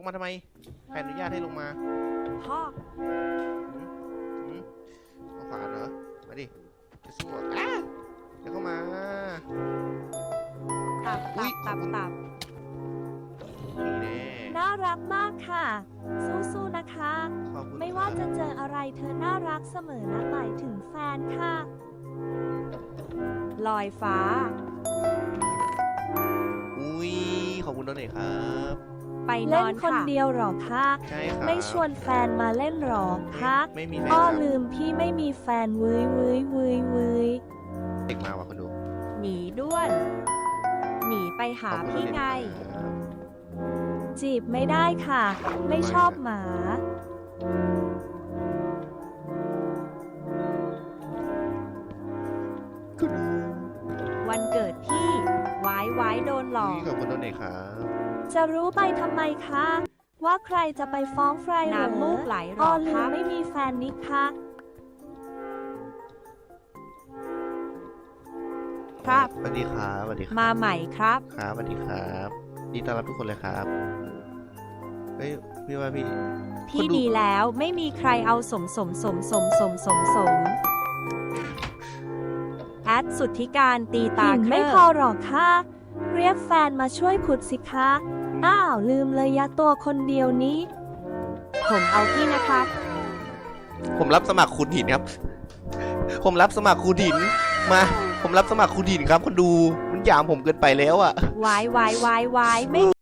งมาทำไมใครอนุญาตให้ลงมาพ่อหืมเอาขวานเหรอ มาดิ จะสู้เหรออ้าเดี๋ยวเข้ามา ตับอุ๊ตัย บตับตับนี่แน่น่ารักมากค่ะ สู้ๆนะคะ ขอบคุณไม่ว่าคจะรับเจออะไรเธอน่ารักเสมอนะหมายถึงแฟนค่ะ ลอยฟ้า อุ้ยขอบคุณด้วยครับ ไปนเล่อนนคนค่ะ เดียวหรอคะใช่ครับไม่ชวนแฟนมาเล่นหรอคะไม่มีแฟนอ้อครับลืมพี่ไม่มีแฟนวื้ยวื้ยวื้ยวื้ยเด็กมาว่ะคนดูหนีด้วน หนีไปหาขอบคุณพี่ด้วยไง ครับ จีบไม่ได้ค่ะ ไม่ชอบหมาคุณดูวันเกิดพี่ไว้ไว้โดนหลอกอุ้ยขอบคุณด้วยครับ จะรู้ไปทำไมคะ ว่าใครจะไปฟ้องใครเหรอน้ำมูกไหลหรอ้ออลืครัมบไม่มีแฟนนี่คะ ครับ สวัสดีครับสวัสดีครับมาใหม่ครับ ครับสวัสดีครับดีต้อนรับทุกคนเลยครับเฮ้ยพี่ว่าพี่พี่คนดูดีแล้วไม่มีใครเอาสมสมสมสมสมสมสมแอดสุทธิการตีตาหินเคไม่รื่พอหรอกค่ะ เรียกแฟนมาช่วยขุดสิคะ อ้าวลืมเลยยะตัวคนเดียวนี้ ผมเอาพี่นะครับผมรับสมัครคุณหินครับ ผมรับสมัครคุณหิน มา ผมรับสมัครคุณหินครับคนดู มันหยามผมเกินไปแล้วอะวายวายวายวายไม่